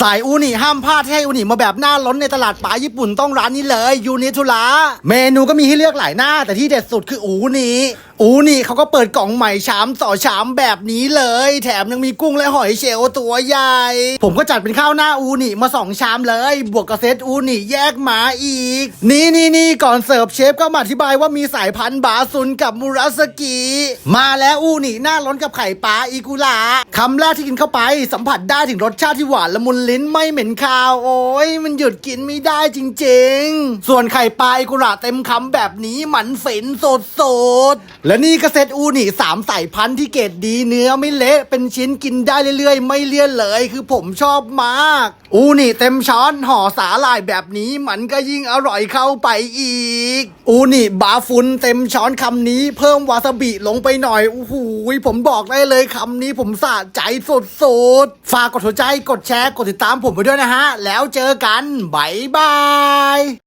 สายอูนิห้ามพลาดให้อูนิมาแบบหน้าล้นในตลาดปลาญี่ปุ่นต้องร้านนี้เลยยูนิทุระเมนูก็มีให้เลือกหลายหน้าแต่ที่เด็ดสุดคืออูนิอูนิเขาก็เปิดกล่องใหม่ชามต่อชามแบบนี้เลย แถมยังมีกุ้งและหอยเชลล์ตัวใหญ่ ผมก็จัดเป็นข้าวหน้าอูนิมาสองชามเลย บวกกับเซตอูนิแยกมาอีก นี่นี่นี่ก่อนเสิร์ฟเชฟก็มาอธิบายว่ามีสายพันธุ์บาซุนกับมูราสกิมาแล้วอูนิหน้าล้นกับไข่ปลาอีกุระคำแรกที่กินเข้าไปสัมผัสได้ถึงรสชาติที่หวานละมุนลิ้นไม่เหม็นคาวโอ้ยมันหยุดกินไม่ได้จริง ๆ ส่วนไข่ปลาอีกุระเต็มคำแบบนี้หมันฝินสดสดๆและนี่ก็เซตอูนิสามสายพันธุ์ที่เกรดดีเนื้อไม่เละเป็นชิ้นกินได้เรื่อยๆ ไม่เลี่ยนเลย คือผมชอบมาก อูนิเต็มช้อนห่อสาหร่ายแบบนี้มันก็ยิ่งอร่อยเข้าไปอีก อูนิบาฟุนเต็มช้อนคำนี้เพิ่มวาซาบิลงไปหน่อยโอ้โหผมบอกได้เลยคำนี้ผมสะใจสุดๆ ฝากกดหัวใจกดแชร์กดติดตามผมไปด้วยนะฮะ แล้วเจอกันบายบาย